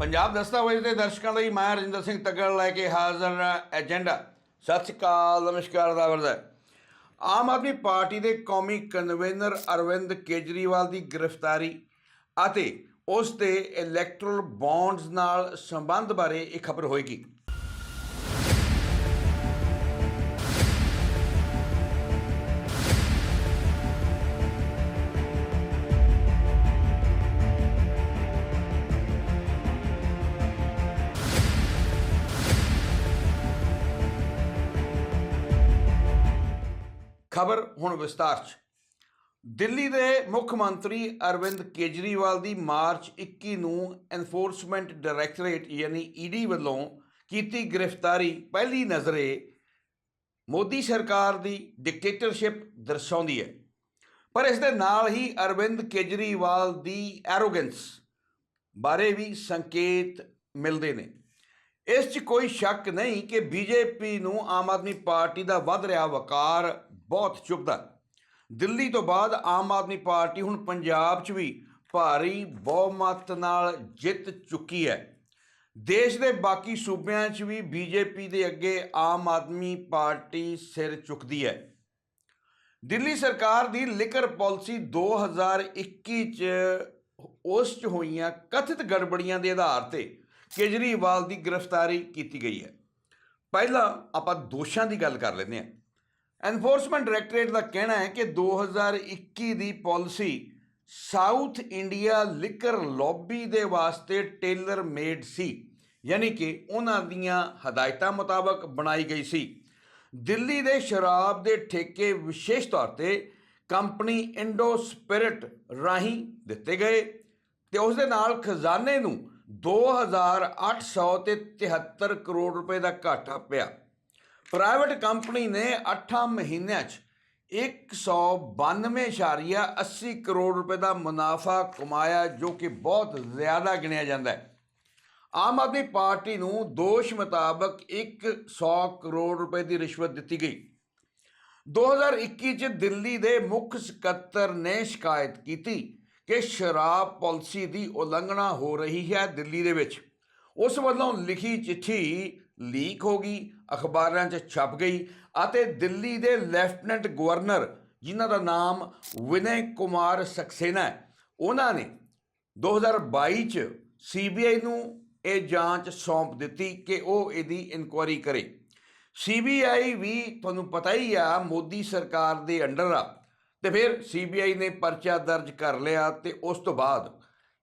ਪੰਜਾਬ ਦਸਤਾਵੇਜ਼ ਦੇ ਦਰਸ਼ਕਾਂ ਲਈ ਮੈਂ ਰਜਿੰਦਰ ਸਿੰਘ ਤੱਗੜ ਲੈ ਕੇ ਹਾਜ਼ਰ ਏਜੰਡਾ, ਸਤਿ ਸ਼੍ਰੀ ਅਕਾਲ, ਨਮਸਕਾਰ ਦਾ। ਵਰਦਾ ਆਮ ਆਦਮੀ ਪਾਰਟੀ ਦੇ ਕੌਮੀ ਕਨਵੀਨਰ ਅਰਵਿੰਦ ਕੇਜਰੀਵਾਲ ਦੀ ਗ੍ਰਿਫਤਾਰੀ ਅਤੇ ਉਸ ਦੇ ਇਲੈਕਟਰਲ ਬੌਂਡਸ ਨਾਲ ਸੰਬੰਧ ਬਾਰੇ ਇਹ ਖਬਰ ਹੋਏਗੀ। ਖਬਰ ਹੁਣ ਵਿਸਤਾਰ 'ਚ। ਦਿੱਲੀ ਦੇ ਮੁੱਖ ਮੰਤਰੀ ਅਰਵਿੰਦ ਕੇਜਰੀਵਾਲ ਦੀ ਮਾਰਚ 21 ਨੂੰ ਐਨਫੋਰਸਮੈਂਟ ਡਾਇਰੈਕਟੋਰੇਟ ਯਾਨੀ ਈਡੀ ਵੱਲੋਂ ਕੀਤੀ ਗ੍ਰਿਫਤਾਰੀ। ਪਹਿਲੀ ਨਜ਼ਰੇ ਮੋਦੀ ਸਰਕਾਰ ਦੀ ਡਿਕਟੇਟਰਸ਼ਿਪ ਦਰਸਾਉਂਦੀ ਹੈ। ਪਰ ਇਸ ਦੇ ਨਾਲ ਹੀ ਅਰਵਿੰਦ ਕੇਜਰੀਵਾਲ ਦੀ ਐਰੋਗੈਂਸ ਬਾਰੇ ਵੀ ਸੰਕੇਤ ਮਿਲਦੇ ਨੇ। ਇਸ 'ਚ ਕੋਈ ਸ਼ੱਕ ਨਹੀਂ ਕਿ ਬੀਜੇਪੀ ਨੂੰ ਆਮ ਆਦਮੀ ਪਾਰਟੀ ਦਾ ਵੱਧ ਰਿਹਾ ਵਕਾਰ ਬਹੁਤ ਚੁਭਦਾ ਦਿੱਲੀ ਤੋਂ ਬਾਅਦ ਆਮ ਆਦਮੀ ਪਾਰਟੀ ਹੁਣ ਪੰਜਾਬ 'ਚ ਵੀ ਭਾਰੀ ਬਹੁਮਤ ਨਾਲ ਜਿੱਤ ਚੁੱਕੀ ਹੈ। ਦੇਸ਼ ਦੇ ਬਾਕੀ ਸੂਬਿਆਂ 'ਚ ਵੀ ਬੀਜੇਪੀ ਦੇ ਅੱਗੇ ਆਮ ਆਦਮੀ ਪਾਰਟੀ ਸਿਰ ਚੁੱਕਦੀ ਹੈ। ਦਿੱਲੀ ਸਰਕਾਰ ਦੀ ਲਿਕਰ ਪਾਲਿਸੀ 2021 ਚ ਉਸ ਚ ਹੋਈਆਂ ਕਥਿਤ ਗੜਬੜੀਆਂ ਦੇ ਆਧਾਰ ਤੇ ਕੇਜਰੀਵਾਲ ਦੀ ਗ੍ਰਿਫਤਾਰੀ ਕੀਤੀ ਗਈ ਹੈ। ਪਹਿਲਾਂ ਆਪਾਂ ਦੋਸ਼ਾਂ ਦੀ ਗੱਲ ਕਰ ਲੈਂਦੇ ਹਾਂ। ਐਨਫੋਰਸਮੈਂਟ ਡਾਇਰੈਕਟੋਰੇਟ ਦਾ ਕਹਿਣਾ ਹੈ ਕਿ 2021 ਦੀ policy South India liquor lobby ਦੇ ਵਾਸਤੇ ਟੇਲਰ ਮੇਡ ਸੀ। ਯਾਨੀ ਕਿ ਉਹਨਾਂ ਦੀਆਂ ਹਦਾਇਤਾਂ ਮੁਤਾਬਕ ਬਣਾਈ ਗਈ ਸੀ। ਦਿੱਲੀ ਦੇ ਸ਼ਰਾਬ ਦੇ ਠੇਕੇ ਵਿਸ਼ੇਸ਼ ਤੌਰ ਤੇ ਕੰਪਨੀ ਇੰਡੋ ਸਪਿਰਿਟ ਰਾਹੀਂ ਦਿੱਤੇ ਗਏ ਤੇ ਉਸ ਦੇ ਨਾਲ ਖਜ਼ਾਨੇ ਨੂੰ 2800 ਤੇ 73 ਕਰੋੜ ਰੁਪਏ ਦਾ ਘਾਟਾ ਪਿਆ। ਪ੍ਰਾਈਵੇਟ ਕੰਪਨੀ ਨੇ 8 ਮਹੀਨਿਆਂ 'ਚ 192.80 ਕਰੋੜ ਰੁਪਏ ਦਾ ਮੁਨਾਫਾ ਕਮਾਇਆ, ਜੋ ਕਿ ਬਹੁਤ ਜ਼ਿਆਦਾ ਗਿਣਿਆ ਜਾਂਦਾ ਹੈ। ਆਮ ਆਦਮੀ ਪਾਰਟੀ ਨੂੰ ਦੋਸ਼ ਮੁਤਾਬਕ 100 ਕਰੋੜ ਰੁਪਏ ਦੀ ਰਿਸ਼ਵਤ ਦਿੱਤੀ ਗਈ। 2021 ਚ ਦਿੱਲੀ ਦੇ ਮੁੱਖ ਸਕੱਤਰ ਨੇ ਸ਼ਿਕਾਇਤ ਕੀਤੀ ਕਿ ਸ਼ਰਾਬ ਪਾਲਿਸੀ ਦੀ ਉਲੰਘਣਾ ਹੋ ਰਹੀ ਹੈ ਦਿੱਲੀ ਦੇ ਵਿੱਚ। ਉਸ ਵੱਲੋਂ ਲਿਖੀ ਚਿੱਠੀ ਲੀਕ ਹੋ ਗਈ, ਅਖਬਾਰਾਂ 'ਚ ਛਪ ਗਈ ਅਤੇ ਦਿੱਲੀ ਦੇ ਲੈਫਟੀਨੈਂਟ ਗਵਰਨਰ, ਜਿਨ੍ਹਾਂ ਦਾ ਨਾਮ ਵਿਨੈ ਕੁਮਾਰ ਸਕਸੇਨਾ ਹੈ, ਉਹਨਾਂ ਨੇ 2022 ਚ ਸੀਬੀਆਈ ਨੂੰ ਇਹ ਜਾਂਚ ਸੌਂਪ ਦਿੱਤੀ ਕਿ ਉਹ ਇਹਦੀ ਇਨਕੁਆਇਰੀ ਕਰੇ। ਸੀਬੀਆਈ ਵੀ ਤੁਹਾਨੂੰ ਪਤਾ ਹੀ ਆ, ਮੋਦੀ ਸਰਕਾਰ ਦੇ ਅੰਡਰ ਆ, ਤੇ ਫਿਰ ਸੀਬੀਆਈ ਨੇ ਪਰਚਾ ਦਰਜ ਕਰ ਲਿਆ ਤੇ ਉਸ ਤੋਂ ਬਾਅਦ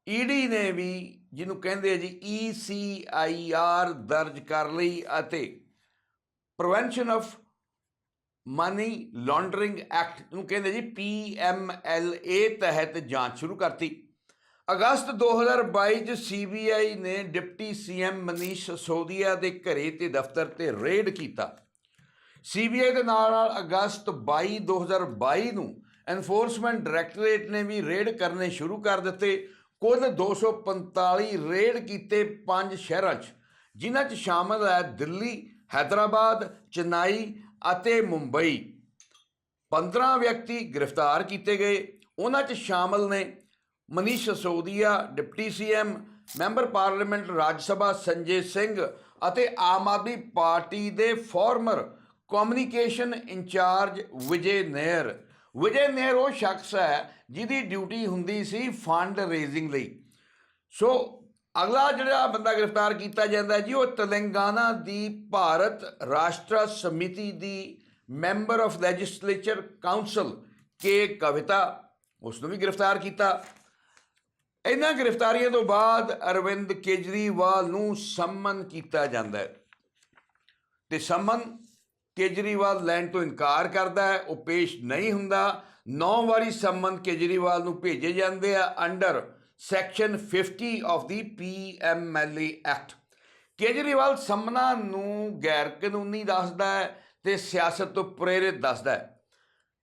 ਈਡੀ ਨੇ ਵੀ ਜਿਹਨੂੰ ਕਹਿੰਦੇ ਆ ਜੀ E ਈਸੀਆਈਆਰ ਦਰਜ ਕਰ ਲਈ ਅਤੇ prevention of money laundering act ਨੂੰ ਕਹਿੰਦੇ ਜੀ ਪੀਐਮਐਲਏ ਤਹਿਤ ਜਾਂਚ ਸ਼ੁਰੂ ਕਰਤੀ। ਅਗਸਤ 2022 ਚ ਸੀਬੀਆਈ ਨੇ ਡਿਪਟੀ ਸੀਐਮ ਮਨੀਸ਼ ਸੋਦੀਆ ਦੇ ਘਰੇ ਤੇ ਦਫ਼ਤਰ ਤੇ ਰੇਡ ਕੀਤਾ। ਸੀਬੀਆਈ ਦੇ ਨਾਲ ਨਾਲ ਅਗਸਤ 22 2022 ਨੂੰ ਐਨਫੋਰਸਮੈਂਟ ਡਾਇਰੈਕਟੋਰੇਟ ਨੇ ਵੀ ਰੇਡ ਕਰਨੇ ਸ਼ੁਰੂ ਕਰ ਦਿੱਤੇ। ਕੁੱਲ 245 ਰੇਡ ਕੀਤੇ ਪੰਜ ਸ਼ਹਿਰਾਂ 'ਚ, ਜਿਨ੍ਹਾਂ 'ਚ ਸ਼ਾਮਲ ਹੈ ਦਿੱਲੀ, ਹੈਦਰਾਬਾਦ, ਚੇਨਈ ਅਤੇ ਮੁੰਬਈ। 15 ਵਿਅਕਤੀ ਗ੍ਰਿਫਤਾਰ ਕੀਤੇ ਗਏ। ਉਹਨਾਂ 'ਚ ਸ਼ਾਮਲ ਨੇ Manish Sisodia, deputy CM, member parliament Rajya Sabha Sanjay Singh ਅਤੇ ਆਮ ਆਦਮੀ ਪਾਰਟੀ ਦੇ former communication incharge Vijay Nair Vijay Nair ਉਹ ਸ਼ਖਸ ਹੈ ਜਿਹਦੀ ਡਿਊਟੀ ਹੁੰਦੀ ਸੀ ਫੰਡ ਰੇਜ਼ਿੰਗ ਲਈ। ਸੋ ਅਗਲਾ ਜਿਹੜਾ ਬੰਦਾ ਗ੍ਰਿਫਤਾਰ ਕੀਤਾ ਜਾਂਦਾ ਜੀ, ਉਹ ਤੇਲੰਗਾਨਾ ਦੀ ਭਾਰਤ ਰਾਸ਼ਟਰ ਸਮਿਤੀ ਦੀ member of legislature council K Kavitha ਉਸ ਨੂੰ ਵੀ ਗ੍ਰਿਫਤਾਰ ਕੀਤਾ। ਇਹਨਾਂ ਗ੍ਰਿਫਤਾਰੀਆਂ ਤੋਂ ਬਾਅਦ ਅਰਵਿੰਦ ਕੇਜਰੀਵਾਲ ਨੂੰ ਸੰਮਨ ਕੀਤਾ ਜਾਂਦਾ ਹੈ। ਤੇ ਸੰਮਨ ਕੇਜਰੀਵਾਲ ਲੈਣ ਤੋਂ ਇਨਕਾਰ ਕਰਦਾ ਹੈ, ਉਹ ਪੇਸ਼ ਨਹੀਂ ਹੁੰਦਾ। ਨੌ ਵਾਰੀ ਸੰਮਨ ਕੇਜਰੀਵਾਲ ਨੂੰ ਭੇਜੇ ਜਾਂਦੇ ਆ under section 50 of the PMLA act. Kejriwal ਸੰਮਨਾਂ ਨੂੰ ਗੈਰ ਕਾਨੂੰਨੀ ਦੱਸਦਾ ਹੈ ਤੇ ਸਿਆਸਤ ਤੋਂ ਪ੍ਰੇਰਿਤ ਦੱਸਦਾ ਹੈ।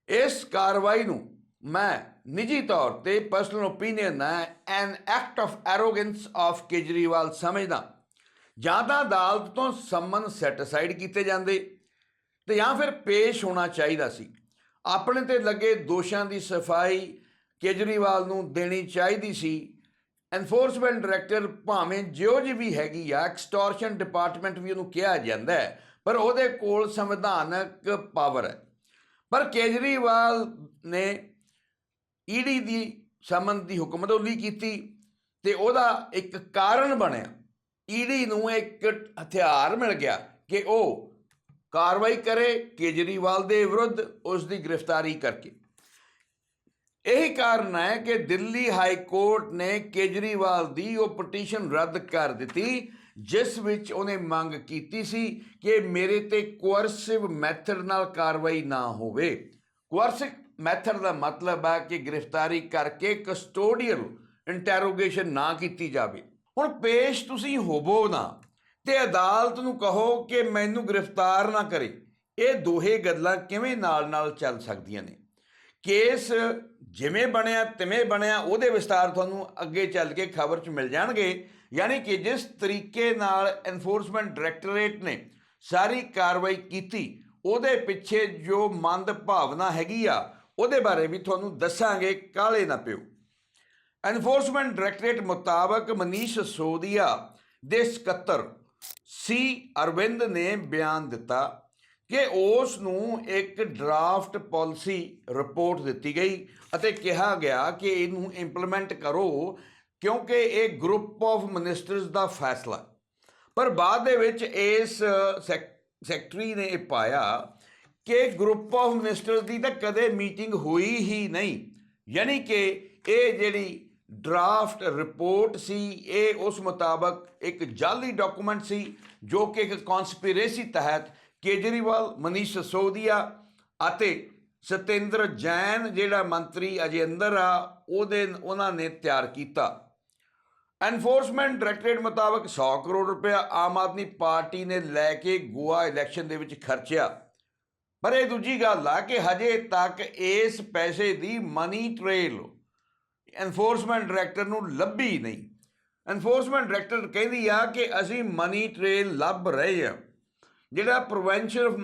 ਇਸ ਕਾਰਵਾਈ ਨੂੰ ਮੈਂ ਨਿੱਜੀ ਤੌਰ ਤੇ ਪਰਸਨਲ ਓਪੀਨੀਅਨ ਹੈ an act of arrogance of Kejriwal ਸਮਝਦਾ। ਜਾਂ ਤਾਂ ਅਦਾਲਤ ਤੋਂ ਸੰਮਨ ਸੈਟੀਸਾਈਡ ਕੀਤੇ ਜਾਂਦੇ। ਤੇ ਜਾਂ ਫਿਰ ਪੇਸ਼ ਹੋਣਾ ਚਾਹੀਦਾ ਸੀ। ਆਪਣੇ ਤੇ ਲੱਗੇ ਦੋਸ਼ਾਂ ਦੀ ਸਫ਼ਾਈ ਕੇਜਰੀਵਾਲ ਨੂੰ ਦੇਣੀ ਚਾਹੀਦੀ ਸੀ। ਐਨਫੋਰਸਮੈਂਟ ਡਾਇਰੈਕਟਰ ਭਾਵੇਂ ਜਿਉ ਜੀ ਵੀ ਹੈਗੀ ਆ ਐਕਸਟੋਰਸ਼ਨ ਡਿਪਾਰਟਮੈਂਟ ਵੀ ਉਹਨੂੰ ਕਿਹਾ ਜਾਂਦਾ ਹੈ, ਪਰ ਉਹਦੇ ਕੋਲ ਸੰਵਿਧਾਨਕ ਪਾਵਰ ਹੈ। ਪਰ ਕੇਜਰੀਵਾਲ ਨੇ ਈਡੀ ਦੀ ਸਮਨ ਦੀ ਹੁਕਮਦੌਲੀ ਕੀਤੀ ਤੇ ਉਹਦਾ ਇੱਕ ਕਾਰਨ ਬਣਿਆ। ਈਡੀ ਨੂੰ ਇੱਕ ਹਥਿਆਰ ਮਿਲ ਗਿਆ ਕਿ ਉਹ ਕਾਰਵਾਈ ਕਰੇ ਕੇਜਰੀਵਾਲ ਦੇ ਵਿਰੁੱਧ ਉਸ ਦੀ ਗ੍ਰਿਫਤਾਰੀ ਕਰਕੇ। ਇਹੀ ਕਾਰਨ ਹੈ ਕਿ ਦਿੱਲੀ ਹਾਈ ਕੋਰਟ ਨੇ ਕੇਜਰੀਵਾਲ ਦੀ ਉਹ ਪਟੀਸ਼ਨ ਰੱਦ ਕਰ ਦਿੱਤੀ, ਜਿਸ ਵਿੱਚ ਉਹਨੇ ਮੰਗ ਕੀਤੀ ਸੀ ਕਿ ਮੇਰੇ ਤੇ ਕੋਅਰਸਿਵ ਮੈਥਡ ਨਾਲ ਕਾਰਵਾਈ ਨਾ ਹੋਵੇ। ਕੋਅਰਸਿਵ ਮੈਥਡ ਦਾ ਮਤਲਬ ਹੈ ਕਿ ਗ੍ਰਿਫਤਾਰੀ ਕਰਕੇ ਕਸਟੋਡੀਅਲ ਇੰਟਰੋਗੇਸ਼ਨ ਨਾ ਕੀਤੀ ਜਾਵੇ। ਹੁਣ ਪੇਸ਼ ਤੁਸੀਂ ਹੋਵੋ ਨਾ ਤੇ ਅਦਾਲਤ ਨੂੰ ਕਹੋ ਕਿ ਮੈਨੂੰ ਗ੍ਰਿਫਤਾਰ ਨਾ ਕਰੇ। ਇਹ ਦੋਹੇ ਗੱਲਾਂ ਕਿਵੇਂ ਨਾਲ-ਨਾਲ ਚੱਲ ਸਕਦੀਆਂ ਨੇ? ਕੇਸ ਜਿਵੇਂ ਬਣਿਆ, ਤਿਵੇਂ ਬਣਿਆ, ਉਹਦੇ ਵਿਸਤਾਰ ਤੁਹਾਨੂੰ ਅੱਗੇ ਚੱਲ ਕੇ ਖਬਰ 'ਚ ਮਿਲ ਜਾਣਗੇ। ਯਾਨੀ ਕਿ ਜਿਸ ਤਰੀਕੇ ਨਾਲ ਐਨਫੋਰਸਮੈਂਟ ਡਾਇਰੈਕਟੋਰੇਟ ਨੇ ਸਾਰੀ ਕਾਰਵਾਈ ਕੀਤੀ, ਉਹਦੇ ਪਿੱਛੇ ਜੋ ਮੰਦ ਭਾਵਨਾ ਹੈਗੀ ਆ, ਉਹਦੇ ਬਾਰੇ ਵੀ ਤੁਹਾਨੂੰ ਦੱਸਾਂਗੇ ਕਾਲੇ ਨਾ ਪਿਓ। ਐਨਫੋਰਸਮੈਂਟ ਡਾਇਰੈਕਟੋਰੇਟ ਮੁਤਾਬਕ ਮਨੀਸ਼ ਸੋਦੀਆ ਦੇ ਸਕੱਤਰ ਸੀ ਅਰਵਿੰਦ ਨੇ ਬਿਆਨ ਦਿੱਤਾ ਕਿ ਉਸ ਨੂੰ ਇੱਕ ਡਰਾਫਟ ਪਾਲਿਸੀ ਰਿਪੋਰਟ ਦਿੱਤੀ ਗਈ ਅਤੇ ਕਿਹਾ ਗਿਆ ਕਿ ਇਹਨੂੰ ਇੰਪਲੀਮੈਂਟ ਕਰੋ ਕਿਉਂਕਿ ਇਹ ਗਰੁੱਪ ਆਫ ਮਿਨਿਸਟਰਸ ਦਾ ਫੈਸਲਾ। ਪਰ ਬਾਅਦ ਦੇ ਵਿੱਚ ਇਸ ਸੈਕ- ਸੈਕਟਰੀ ਨੇ ਇਹ ਪਾਇਆ ਕਿ ਗਰੁੱਪ ਆਫ ਮਿਨਿਸਟਰਸ ਦੀ ਤਾਂ ਕਦੇ ਮੀਟਿੰਗ ਹੋਈ ਹੀ ਨਹੀਂ। ਯਾਨੀ ਕਿ ਇਹ ਜਿਹੜੀ ਡਰਾਫਟ ਰਿਪੋਰਟ ਸੀ, ਇਹ ਉਸ ਮੁਤਾਬਕ ਇੱਕ ਜਾਲੀ ਡਾਕੂਮੈਂਟ ਸੀ, ਜੋ ਕਿ ਇੱਕ ਕਨਸਪੀਰੇਸੀ ਤਹਿਤ ਕੇਜਰੀਵਾਲ, ਮਨੀਸ਼ ਸੋਦੀਆ ਅਤੇ ਸਤਿੰਦਰ ਜੈਨ, ਜਿਹੜਾ ਮੰਤਰੀ ਅਜੇ ਅੰਦਰ ਆ, ਉਹਦੇ, ਉਹਨਾਂ ਨੇ ਤਿਆਰ ਕੀਤਾ। ਐਨਫੋਰਸਮੈਂਟ ਡਾਇਰੈਕਟਰੇਟ ਮੁਤਾਬਕ 100 ਕਰੋੜ ਰੁਪਇਆ ਆਮ ਆਦਮੀ ਪਾਰਟੀ ਨੇ ਲੈ ਕੇ ਗੋਆ ਇਲੈਕਸ਼ਨ ਦੇ ਵਿੱਚ ਖਰਚਿਆ। ਪਰ ਇਹ ਦੂਜੀ ਗੱਲ ਆ ਕਿ ਹਜੇ ਤੱਕ ਇਸ ਪੈਸੇ ਦੀ ਮਨੀ ਟ੍ਰੇਲ ਐਨਫੋਰਸਮੈਂਟ ਡਾਇਰੈਕਟਰ ਨੂੰ ਲੱਭੀ ਨਹੀਂ। ਐਨਫੋਰਸਮੈਂਟ ਡਾਇਰੈਕਟਰ ਕਹਿੰਦੀ ਆ ਕਿ ਅਸੀਂ ਮਨੀ ਟ੍ਰੇਲ ਲੱਭ ਰਹੇ ਹਾਂ। ਜਿਹੜਾ prevention of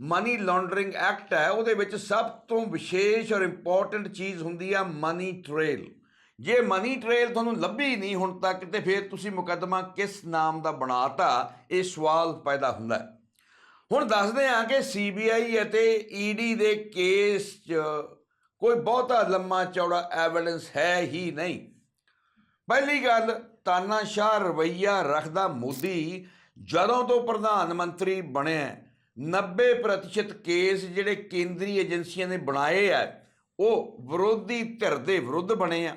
money laundering act ਹੈ, ਉਹਦੇ ਵਿੱਚ ਸਭ ਤੋਂ ਵਿਸ਼ੇਸ਼ ਔਰ ਇੰਪੋਰਟੈਂਟ ਚੀਜ਼ ਹੁੰਦੀ ਆ ਮਨੀ ਟ੍ਰੇਲ ਜੇ ਮਨੀ ਟ੍ਰੇਲ ਤੁਹਾਨੂੰ ਲੱਭੀ ਨਹੀਂ ਹੁਣ ਤੱਕ, ਤੇ ਫਿਰ ਤੁਸੀਂ ਮੁਕੱਦਮਾ ਕਿਸ ਨਾਮ ਦਾ ਬਣਾਤਾ, ਇਹ ਸਵਾਲ ਪੈਦਾ ਹੁੰਦਾ ਹੁਣ ਦੱਸਦੇ ਹਾਂ ਕਿ ਸੀਬੀਆਈ ਅਤੇ ਈਡੀ ਦੇ ਕੇਸ 'ਚ ਕੋਈ ਬਹੁਤਾ ਲੰਮਾ ਚੌੜਾ ਐਵੀਡੈਂਸ ਹੈ ਹੀ ਨਹੀਂ। ਪਹਿਲੀ ਗੱਲ ਤਾਨਾਸ਼ਾਹ ਰਵਈਆ ਰੱਖਦਾ ਮੋਦੀ ਜਦੋਂ ਤੋਂ ਪ੍ਰਧਾਨ ਮੰਤਰੀ ਬਣਿਆ 90% ਕੇਸ ਜਿਹੜੇ ਕੇਂਦਰੀ ਏਜੰਸੀਆਂ ਨੇ ਬਣਾਏ ਆ, ਉਹ ਵਿਰੋਧੀ ਧਿਰ ਦੇ ਵਿਰੁੱਧ ਬਣੇ ਆ।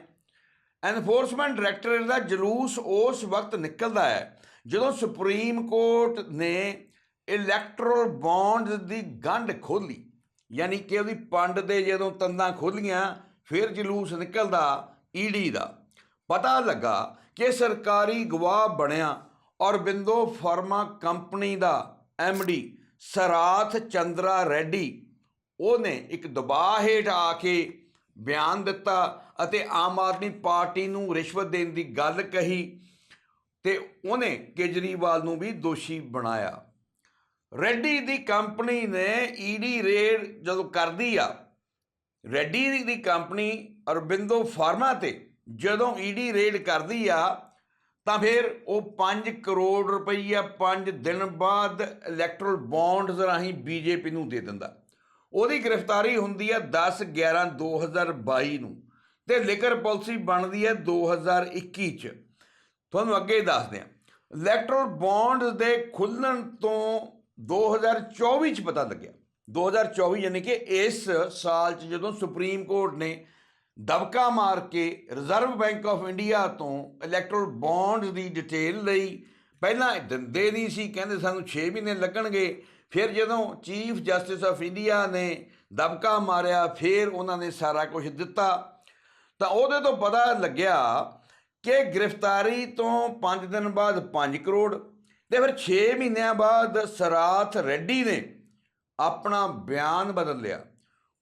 ਐਨਫੋਰਸਮੈਂਟ ਡਾਇਰੈਕਟੋਰੇਟ ਦਾ ਜਲੂਸ ਉਸ ਵਕਤ ਨਿਕਲਦਾ ਹੈ ਜਦੋਂ ਸੁਪਰੀਮ ਕੋਰਟ ਨੇ ਇਲੈਕਟਰਲ ਬੌਂਡਸ ਦੀ ਗੰਢ ਖੋਲੀ ਯਾਨੀ ਕਿ ਉਹਦੀ ਪੰਡ ਦੇ ਜਦੋਂ ਤੰਦਾਂ ਖੋਲੀਆਂ, ਫਿਰ ਜਲੂਸ ਨਿਕਲਦਾ ਈਡੀ ਦਾ। ਪਤਾ ਲੱਗਾ ਕਿ ਸਰਕਾਰੀ ਗਵਾਹ ਬਣਿਆ ਔਰ ਬਿੰਦੋ ਫਾਰਮਾ ਕੰਪਨੀ ਦਾ ਡੀ ਸਰਾਥ ਚੰਦਰਾ ਰੈਡੀ। ਉਹਨੇ ਇੱਕ ਦਬਾਅ ਹੇਠ ਆ ਕੇ ਬਿਆਨ ਦਿੱਤਾ ਅਤੇ ਆਮ ਆਦਮੀ ਪਾਰਟੀ ਨੂੰ ਰਿਸ਼ਵਤ ਦੇਣ ਦੀ ਗੱਲ ਕਹੀ ਤੇ ਉਹਨੇ ਕੇਜਰੀਵਾਲ ਨੂੰ ਵੀ ਦੋਸ਼ੀ ਬਣਾਇਆ। ਰੈਡੀ ਦੀ ਕੰਪਨੀ ਨੇ ਈਡੀ ਰੇਡ ਜਦੋਂ ਕਰਦੀ ਆ, ਰੈਡੀ ਦੀ ਕੰਪਨੀ ਅਰਬਿੰਦੋ ਫਾਰਮਾ ਤੇ ਜਦੋਂ ਈਡੀ ਰੇਡ ਕਰਦੀ ਆ, ਤਾਂ ਫਿਰ ਉਹ 5 ਕਰੋੜ ਰੁਪਈਆ 5 ਦਿਨ ਬਾਅਦ ਇਲੈਕਟਰਲ ਬੌਂਡਸ ਰਾਹੀਂ ਬੀਜੇਪੀ ਨੂੰ ਦੇ ਦਿੰਦਾ। ਉਹਦੀ ਗ੍ਰਿਫਤਾਰੀ ਹੁੰਦੀ ਹੈ 10 11 2022 ਨੂੰ ਤੇ ਲਿਕਰ ਪਾਲਿਸੀ ਬਣਦੀ ਹੈ 2021 ਚ। ਤੁਹਾਨੂੰ ਅੱਗੇ ਦੱਸਦੇ ਹਾਂ ਇਲੈਕਟਰਲ ਬੌਂਡਸ ਦੇ ਖੁੱਲਣ ਤੋਂ 2024 ਚ ਪਤਾ ਲੱਗਿਆ। 2024 ਯਾਨੀ ਕਿ ਇਸ ਸਾਲ ਚ ਜਦੋਂ ਸੁਪਰੀਮ ਕੋਰਟ ਨੇ ਦਬਕਾ ਮਾਰ ਕੇ ਰਿਜ਼ਰਵ ਬੈਂਕ ਆਫ ਇੰਡੀਆ ਤੋਂ ਇਲੈਕਟ੍ਰੋਲ ਬੌਂਡਸ ਦੀ ਡਿਟੇਲ ਲਈ ਪਹਿਲਾਂ ਦਿੰਦੇ ਨਹੀਂ ਸੀ, ਕਹਿੰਦੇ ਸਾਨੂੰ 6 ਮਹੀਨੇ ਲੱਗਣਗੇ। ਫਿਰ ਜਦੋਂ ਚੀਫ ਜਸਟਿਸ ਆਫ ਇੰਡੀਆ ਨੇ ਦਬਕਾ ਮਾਰਿਆ, ਫਿਰ ਉਹਨਾਂ ਨੇ ਸਾਰਾ ਕੁਝ ਦਿੱਤਾ। ਤਾਂ ਉਹਦੇ ਤੋਂ ਪਤਾ ਲੱਗਿਆ ਕਿ ਗ੍ਰਿਫਤਾਰੀ ਤੋਂ 5 ਦਿਨ ਬਾਅਦ 5 ਕਰੋੜ ਤੇ ਫਿਰ 6 ਮਹੀਨਿਆਂ ਬਾਅਦ ਸਰਾਥ ਰੈਡੀ ਨੇ ਆਪਣਾ ਬਿਆਨ ਬਦਲ ਲਿਆ।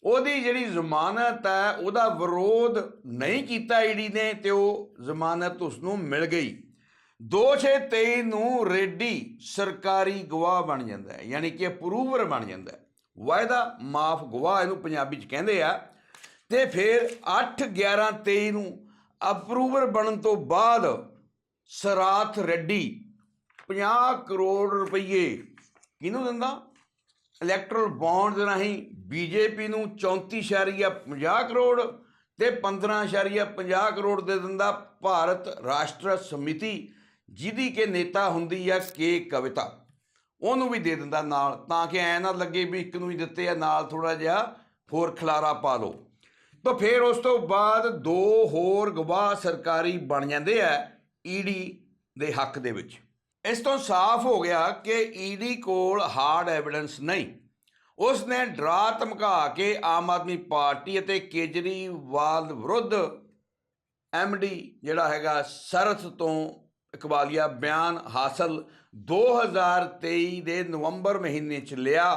ਉਹਦੀ ਜਿਹੜੀ ਜ਼ਮਾਨਤ ਹੈ, ਉਹਦਾ ਵਿਰੋਧ ਨਹੀਂ ਕੀਤਾ ਈਡੀ ਨੇ ਤੇ ਉਹ ਜ਼ਮਾਨਤ ਉਸ ਨੂੰ ਮਿਲ ਗਈ। 2623 ਨੂੰ ਰੈੱਡੀ ਸਰਕਾਰੀ ਗਵਾਹ ਬਣ ਜਾਂਦਾ ਹੈ, ਯਾਨੀ ਕਿ ਅਪਰੂਵਰ ਬਣ ਜਾਂਦਾ ਹੈ। ਵਾਅਦਾ ਮਾਫ ਗਵਾਹ ਇਹਨੂੰ ਪੰਜਾਬੀ ਚ ਕਹਿੰਦੇ ਆ। ਤੇ ਫਿਰ 8 11 23 ਨੂੰ ਅਪਰੂਵਰ ਬਣਨ ਤੋਂ ਬਾਅਦ ਸਰਾਥ ਰੈੱਡੀ 50 ਕਰੋੜ ਰੁਪਏ ਕਿਹਨੂੰ ਦਿੰਦਾ? ਇਲੈਕਟਰਲ ਬੌਂਡ ਦੇ ਰਾਹੀਂ ਬੀਜੇਪੀ ਨੂੰ 34.50 ਕਰੋੜ ਤੇ 15.50 ਕਰੋੜ ਦੇ ਦਿੰਦਾ ਭਾਰਤ ਰਾਸ਼ਟਰ ਸਮਿਤੀ, ਜਿਹਦੀ ਕਿ ਨੇਤਾ ਹੁੰਦੀ ਆ ਕੇ ਕਵਿਤਾ। ਉਹਨੂੰ ਵੀ ਦੇ ਦਿੰਦਾ ਨਾਲ, ਤਾਂ ਕਿ ਐ ਨਾ ਲੱਗੇ ਵੀ ਇੱਕ ਨੂੰ ਹੀ ਦਿੱਤੇ ਆ, ਨਾਲ ਥੋੜਾ ਜਿਹਾ ਹੋਰ ਖਲਾਰਾ ਪਾ ਲਓ। ਤਾਂ ਫਿਰ ਉਸ ਤੋਂ ਬਾਅਦ ਦੋ ਹੋਰ ਗਵਾਹ ਸਰਕਾਰੀ ਬਣ ਜਾਂਦੇ ਆ ਈਡੀ ਦੇ ਹੱਕ ਦੇ ਵਿੱਚ। ਇਸ ਤੋਂ ਸਾਫ਼ ਹੋ ਗਿਆ ਕਿ ਈਡੀ ਕੋਲ ਹਾਰਡ ਐਵੀਡੈਂਸ ਨਹੀਂ। ਉਸ ਨੇ ਡਰਾ ਧਮਕਾ ਕੇ ਆਮ ਆਦਮੀ ਪਾਰਟੀ ਅਤੇ ਕੇਜਰੀਵਾਲ ਵਿਰੁੱਧ ਐਮਡੀ ਜਿਹੜਾ ਹੈਗਾ ਸਰਥ ਤੋਂ ਇਕਬਾਲੀਆ ਬਿਆਨ ਹਾਸਲ 2023 ਦੇ ਨਵੰਬਰ ਮਹੀਨੇ ਚ ਲਿਆ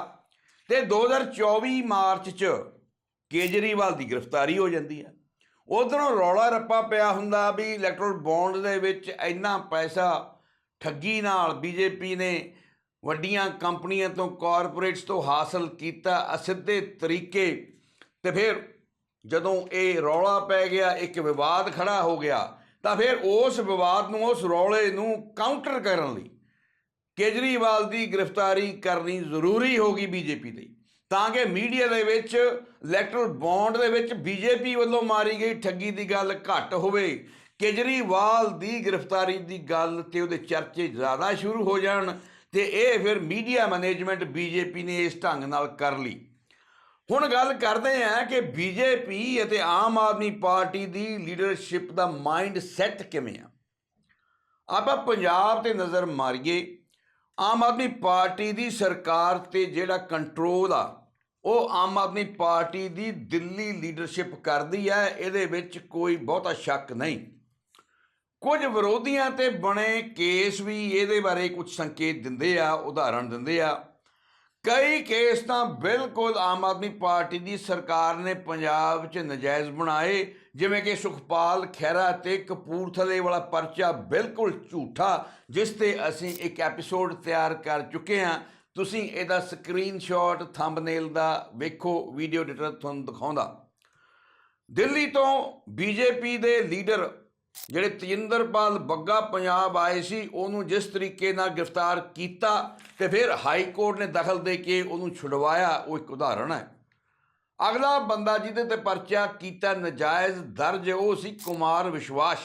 ਤੇ 2024 ਮਾਰਚ ਚ ਕੇਜਰੀਵਾਲ ਦੀ ਗ੍ਰਿਫਤਾਰੀ ਹੋ ਜਾਂਦੀ ਹੈ। ਉਧਰੋਂ ਰੌਲਾ ਰੱਪਾ ਪਿਆ ਹੁੰਦਾ ਵੀ ਇਲੈਕਟ੍ਰੋਲ ਬੌਂਡ ਦੇ ਵਿੱਚ ਇੰਨਾ ਪੈਸਾ ਠੱਗੀ ਨਾਲ ਬੀਜੇਪੀ ਨੇ ਵੱਡੀਆਂ ਕੰਪਨੀਆਂ ਤੋਂ ਕਾਰਪੋਰੇਟਸ ਤੋਂ ਹਾਸਲ ਕੀਤਾ ਅਸਿੱਧੇ ਤਰੀਕੇ ਤੇ ਫਿਰ ਜਦੋਂ ਇਹ ਰੌਲਾ ਪੈ ਗਿਆ, ਇੱਕ ਵਿਵਾਦ ਖੜਾ ਹੋ ਗਿਆ, ਤਾਂ ਫਿਰ ਉਸ ਵਿਵਾਦ ਨੂੰ, ਉਸ ਰੌਲੇ ਨੂੰ ਕਾਊਂਟਰ ਕਰਨ ਲਈ ਕੇਜਰੀਵਾਲ ਦੀ ਗ੍ਰਿਫਤਾਰੀ ਕਰਨੀ ਜ਼ਰੂਰੀ ਹੋ ਹੋਗੀ ਬੀਜੇਪੀ ਲਈ। ਤਾਂ ਕਿ ਮੀਡੀਆ ਦੇ ਵਿੱਚ ਇਲੈਕਟਰਲ ਬੌਂਡ ਦੇ ਵਿੱਚ ਬੀਜੇਪੀ ਵੱਲੋਂ ਮਾਰੀ ਗਈ ਠੱਗੀ ਦੀ ਗੱਲ ਘੱਟ ਹੋਵੇ ਕੇਜਰੀਵਾਲ ਦੀ ਗ੍ਰਿਫਤਾਰੀ ਦੀ ਗੱਲ ਤੇ ਉਹਦੇ ਚਰਚੇ ਜ਼ਿਆਦਾ ਸ਼ੁਰੂ ਹੋ ਜਾਣ ਤੇ ਇਹ ਫਿਰ ਮੀਡੀਆ ਮੈਨੇਜਮੈਂਟ ਬੀਜੇਪੀ ਨੇ ਇਸ ਢੰਗ ਨਾਲ ਕਰ ਲਈ। ਹੁਣ ਗੱਲ ਕਰਦੇ ਹਾਂ ਕਿ ਬੀਜੇਪੀ ਅਤੇ ਆਮ ਆਦਮੀ ਪਾਰਟੀ ਦੀ ਲੀਡਰਸ਼ਿਪ ਦਾ ਮਾਈਂਡ ਸੈਟ ਕਿਵੇਂ ਆ। ਆਪਾਂ ਪੰਜਾਬ ਤੇ ਨਜ਼ਰ ਮਾਰੀਏ, ਆਮ ਆਦਮੀ ਪਾਰਟੀ ਦੀ ਸਰਕਾਰ ਤੇ ਜਿਹੜਾ ਕੰਟਰੋਲ ਆ, ਉਹ ਆਮ ਆਦਮੀ ਪਾਰਟੀ ਦੀ ਦਿੱਲੀ ਲੀਡਰਸ਼ਿਪ ਕਰਦੀ ਹੈ, ਇਹਦੇ ਵਿੱਚ ਕੋਈ ਬਹੁਤਾ ਸ਼ੱਕ ਨਹੀਂ। ਕੁਝ ਵਿਰੋਧੀਆਂ ਤੇ ਬਣੇ ਕੇਸ ਵੀ ਇਹਦੇ ਬਾਰੇ ਕੁਝ ਸੰਕੇਤ ਦਿੰਦੇ ਆ, ਉਦਾਹਰਣ ਦਿੰਦੇ ਆ। ਕਈ ਕੇਸ ਤਾਂ ਬਿਲਕੁਲ ਆਮ ਆਦਮੀ ਪਾਰਟੀ ਦੀ ਸਰਕਾਰ ਨੇ ਪੰਜਾਬ 'ਚ ਨਜਾਇਜ਼ ਬਣਾਏ, ਜਿਵੇਂ ਕਿ ਸੁਖਪਾਲ ਖਹਿਰਾ ਤੇ ਕਪੂਰਥਲੇ ਵਾਲਾ ਪਰਚਾ ਬਿਲਕੁਲ ਝੂਠਾ, ਜਿਸ ਤੇ ਅਸੀਂ ਇੱਕ ਐਪੀਸੋਡ ਤਿਆਰ ਕਰ ਚੁੱਕੇ ਹਾਂ। ਤੁਸੀਂ ਇਹਦਾ ਸਕਰੀਨਸ਼ਾਟ ਥੰਬਨੇਲ ਦਾ ਵੇਖੋ ਵੀਡੀਓ ਐਡੀਟਰ ਤੁਹਾਨੂੰ ਦਿਖਾਉਂਦਾ। ਦਿੱਲੀ ਤੋਂ ਬੀਜੇਪੀ ਦੇ ਲੀਡਰ ਜਿਹੜੇ ਤਜਿੰਦਰਪਾਲ ਬੱਗਾ ਪੰਜਾਬ ਆਏ ਸੀ, ਉਹਨੂੰ ਜਿਸ ਤਰੀਕੇ ਨਾਲ ਗ੍ਰਿਫਤਾਰ ਕੀਤਾ ਤੇ ਫਿਰ ਹਾਈ ਕੋਰਟ ਨੇ ਦਖਲ ਦੇ ਕੇ ਉਹਨੂੰ ਛੁਡਵਾਇਆ, ਉਹ ਇੱਕ ਉਦਾਹਰਣ ਹੈ। ਅਗਲਾ ਬੰਦਾ ਜਿਹਦੇ ਤੇ ਪਰਚਾ ਕੀਤਾ ਨਜਾਇਜ਼ ਦਰਜ, ਉਹ ਸੀ ਕੁਮਾਰ ਵਿਸ਼ਵਾਸ,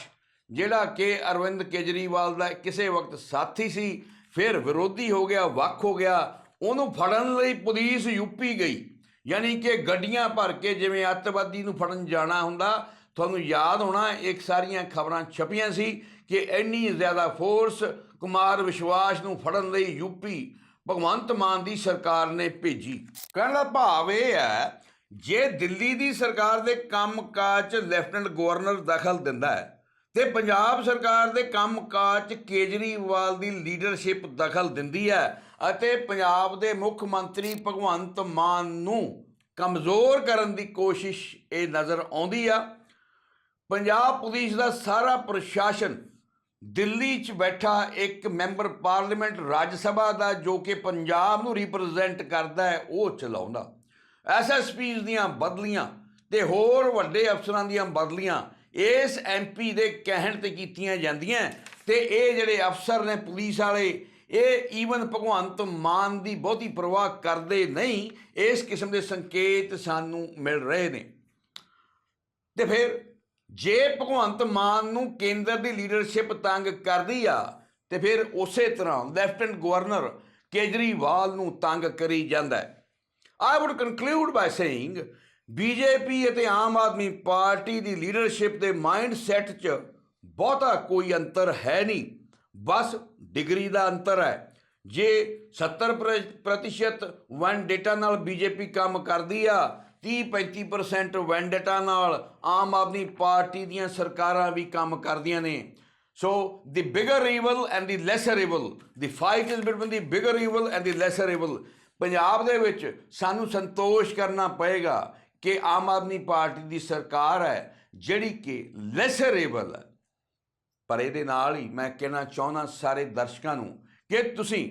ਜਿਹੜਾ ਕਿ ਅਰਵਿੰਦ ਕੇਜਰੀਵਾਲ ਦਾ ਕਿਸੇ ਵਕਤ ਸਾਥੀ ਸੀ, ਫਿਰ ਵਿਰੋਧੀ ਹੋ ਗਿਆ, ਵੱਖ ਹੋ ਗਿਆ, ਉਹਨੂੰ ਫੜਨ ਲਈ ਪੁਲਿਸ ਯੂਪੀ ਗਈ। ਯਾਨੀ ਕਿ ਗੱਡੀਆਂ ਭਰ ਕੇ ਜਿਵੇਂ ਅੱਤਵਾਦੀ ਨੂੰ ਫੜਨ ਜਾਣਾ ਹੁੰਦਾ ਤੁਹਾਨੂੰ ਯਾਦ ਹੋਣਾ, ਇੱਕ ਸਾਰੀਆਂ ਖਬਰਾਂ ਛਪੀਆਂ ਸੀ ਕਿ ਇੰਨੀ ਜ਼ਿਆਦਾ ਫੋਰਸ ਕੁਮਾਰ ਵਿਸ਼ਵਾਸ ਨੂੰ ਫੜਨ ਲਈ ਯੂਪੀ ਭਗਵੰਤ ਮਾਨ ਦੀ ਸਰਕਾਰ ਨੇ ਭੇਜੀ। ਕਹਿਣ ਦਾ ਭਾਵ ਇਹ ਹੈ, ਜੇ ਦਿੱਲੀ ਦੀ ਸਰਕਾਰ ਦੇ ਕੰਮਕਾਜ 'ਚ ਲੈਫਟਨੈਂਟ ਗਵਰਨਰ ਦਖਲ ਦਿੰਦਾ ਹੈ, ਤੇ ਪੰਜਾਬ ਸਰਕਾਰ ਦੇ ਕੰਮਕਾਜ 'ਚ ਕੇਜਰੀਵਾਲ ਦੀ ਲੀਡਰਸ਼ਿਪ ਦਖਲ ਦਿੰਦੀ ਹੈ ਅਤੇ ਪੰਜਾਬ ਦੇ ਮੁੱਖ ਮੰਤਰੀ ਭਗਵੰਤ ਮਾਨ ਨੂੰ ਕਮਜ਼ੋਰ ਕਰਨ ਦੀ ਕੋਸ਼ਿਸ਼ ਇਹ ਨਜ਼ਰ ਆਉਂਦੀ ਆ ਪੰਜਾਬ ਪੁਲਿਸ ਦਾ ਸਾਰਾ ਪ੍ਰਸ਼ਾਸਨ ਦਿੱਲੀ 'ਚ ਬੈਠਾ ਇੱਕ ਮੈਂਬਰ ਪਾਰਲੀਮੈਂਟ ਰਾਜ ਸਭਾ ਦਾ, ਜੋ ਕਿ ਪੰਜਾਬ ਨੂੰ ਰਿਪਰੈਜ਼ੈਂਟ ਕਰਦਾ ਹੈ, ਉਹ ਚਲਾਉਂਦਾ। ਐਸਐਸਪੀਜ਼ ਦੀਆਂ ਬਦਲੀਆਂ ਤੇ ਹੋਰ ਵੱਡੇ ਅਫਸਰਾਂ ਦੀਆਂ ਬਦਲੀਆਂ ਇਸ ਐਮਪੀ ਦੇ ਕਹਿਣ ਤੇ ਕੀਤੀਆਂ ਜਾਂਦੀਆਂ ਤੇ ਇਹ ਜਿਹੜੇ ਅਫਸਰ ਨੇ ਪੁਲਿਸ ਵਾਲੇ, ਇਹ ਈਵਨ ਭਗਵੰਤ ਮਾਨ ਦੀ ਬਹੁਤੀ ਪਰਵਾਹ ਕਰਦੇ ਨਹੀਂ, ਇਸ ਕਿਸਮ ਦੇ ਸੰਕੇਤ ਸਾਨੂੰ ਮਿਲ ਰਹੇ ਨੇ। ਤੇ ਫਿਰ ਜੇ ਭਗਵੰਤ ਮਾਨ ਨੂੰ ਕੇਂਦਰ ਦੀ ਲੀਡਰਸ਼ਿਪ ਤੰਗ ਕਰਦੀ ਆ, ਤੇ ਫਿਰ ਉਸੇ ਤਰ੍ਹਾਂ ਲੈਫਟਨੈਂਟ ਗਵਰਨਰ ਕੇਜਰੀਵਾਲ ਨੂੰ ਤੰਗ ਕਰੀ ਜਾਂਦਾ ਹੈ। I would conclude by saying BJP ਅਤੇ ਆਮ ਆਦਮੀ ਪਾਰਟੀ ਦੀ ਲੀਡਰਸ਼ਿਪ ਦੇ ਮਾਈਂਡ ਸੈਟ 'ਚ ਬਹੁਤਾ ਕੋਈ ਅੰਤਰ ਹੈ ਨਹੀਂ। ਬਸ ਡਿਗਰੀ ਦਾ ਅੰਤਰ ਹੈ। ਜੇ 70% ਪ੍ਰ- ਪ੍ਰਤੀਸ਼ਤ ਵੈਂਡੇਟਾ ਨਾਲ ਬੀਜੇਪੀ ਕੰਮ ਕਰਦੀ ਆ 30-35% ਵੈਂਡੇਟਾ ਨਾਲ ਆਮ ਆਦਮੀ ਪਾਰਟੀ ਦੀਆਂ ਸਰਕਾਰਾਂ ਵੀ ਕੰਮ ਕਰਦੀਆਂ ਨੇ। So the bigger evil and the lesser evil the fight is between the bigger evil and the lesser evil. Punjab ਦੇ ਵਿੱਚ ਸਾਨੂੰ ਸੰਤੋਸ਼ ਕਰਨਾ ਪਏਗਾ ਕਿ ਆਮ ਆਦਮੀ ਪਾਰਟੀ ਦੀ ਸਰਕਾਰ ਹੈ ਜਿਹੜੀ ਕਿ ਲੈਸਰ ਏਬਲ ਹੈ। ਪਰ ਇਹਦੇ ਨਾਲ ਹੀ ਮੈਂ ਕਹਿਣਾ ਚਾਹੁੰਦਾ ਸਾਰੇ ਦਰਸ਼ਕਾਂ ਨੂੰ ਕਿ ਤੁਸੀਂ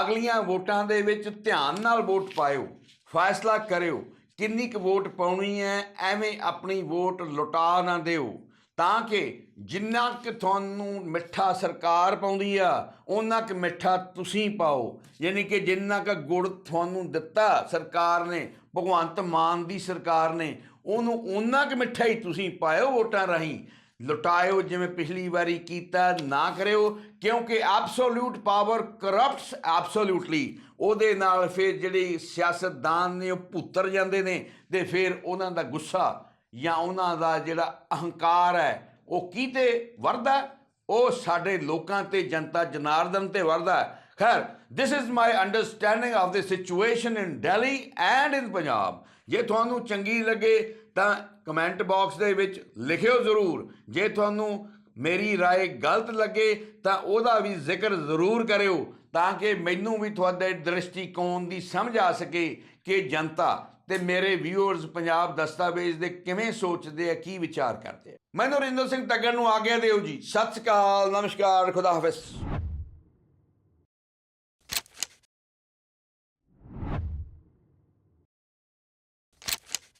ਅਗਲੀਆਂ ਵੋਟਾਂ ਦੇ ਵਿੱਚ ਧਿਆਨ ਨਾਲ ਵੋਟ ਪਾਇਓ, ਫੈਸਲਾ ਕਰਿਓ ਕਿੰਨੀ ਕੁ ਵੋਟ ਪਾਉਣੀ ਹੈ, ਐਵੇਂ ਆਪਣੀ ਵੋਟ ਲੁਟਾ ਨਾ ਦਿਓ। ਤਾਂ ਕਿ ਜਿੰਨਾ ਕਿ ਤੁਹਾਨੂੰ ਮਿੱਠਾ ਸਰਕਾਰ ਪਾਉਂਦੀ ਆ ਉਹਨਾਂ ਕਿ ਮਿੱਠਾ ਤੁਸੀਂ ਪਾਓ। ਯਾਨੀ ਕਿ ਜਿੰਨਾ ਕੁ ਗੁੜ ਤੁਹਾਨੂੰ ਦਿੱਤਾ ਸਰਕਾਰ ਨੇ, ਭਗਵੰਤ ਮਾਨ ਦੀ ਸਰਕਾਰ ਨੇ, ਉਹਨੂੰ ਉਹਨਾਂ ਕਿ ਮਿੱਠਾ ਹੀ ਤੁਸੀਂ ਪਾਇਓ ਵੋਟਾਂ ਰਾਹੀਂ। ਲੁਟਾਇਓ ਜਿਵੇਂ ਪਿਛਲੀ ਵਾਰੀ ਕੀਤਾ, ਨਾ ਕਰਿਓ, ਕਿਉਂਕਿ ਐਬਸੋਲੂਟ ਪਾਵਰ ਕਰਪਟਸ ਐਬਸੋਲੂਟਲੀ ਉਹਦੇ ਨਾਲ ਫਿਰ ਜਿਹੜੇ ਸਿਆਸਤਦਾਨ ਨੇ, ਉਹ ਪੁੱਤਰ ਜਾਂਦੇ ਨੇ ਤੇ ਫਿਰ ਉਹਨਾਂ ਦਾ ਗੁੱਸਾ ਜਾਂ ਉਹਨਾਂ ਦਾ ਜਿਹੜਾ ਅਹੰਕਾਰ ਹੈ, ਉਹ ਕੀਤੇ ਵਰਦਾ ਉਹ ਸਾਡੇ ਲੋਕਾਂ ਤੇ, ਜਨਤਾ ਜਨਾਰਦਨ ਤੇ ਵਰਦਾ ਖੈਰ, this is my understanding of the situation in Delhi and in Punjab. ਜੇ ਤੁਹਾਨੂੰ ਚੰਗੀ ਲੱਗੇ ਤਾਂ ਕਮੈਂਟ ਬਾਕਸ ਦੇ ਵਿੱਚ ਲਿਖਿਓ ਜ਼ਰੂਰ ਜੇ ਤੁਹਾਨੂੰ ਮੇਰੀ رائے ਗਲਤ ਲੱਗੇ ਤਾਂ ਉਹਦਾ ਵੀ ਜ਼ਿਕਰ ਜ਼ਰੂਰ ਕਰਿਓ ਤਾਂ ਕਿ ਮੈਨੂੰ ਵੀ ਤੁਹਾਡੇ ਦ੍ਰਿਸ਼ਟੀਕੋਣ ਦੀ ਸਮਝ ਆ ਸਕੇ ਕਿ ਜਨਤਾ ਤੇ ਮੇਰੇ ਵਿਊਅਰਸ ਪੰਜਾਬ ਦਸਤਾਵੇਜ਼ ਦੇ ਕਿਵੇਂ ਸੋਚਦੇ ਆ ਕੀ ਵਿਚਾਰ ਕਰਦੇ ਆ ਮੈਨੂੰ ਰਿੰਦਰ ਸਿੰਘ ਤੱਗਰ ਨੂੰ ਆਗਿਆ ਦਿਓ ਜੀ ਸਤਿ ਸ਼੍ਰੀ ਅਕਾਲ ਨਮਸਕਾਰ ਖੁਦਾ ਹਾਫਿਜ਼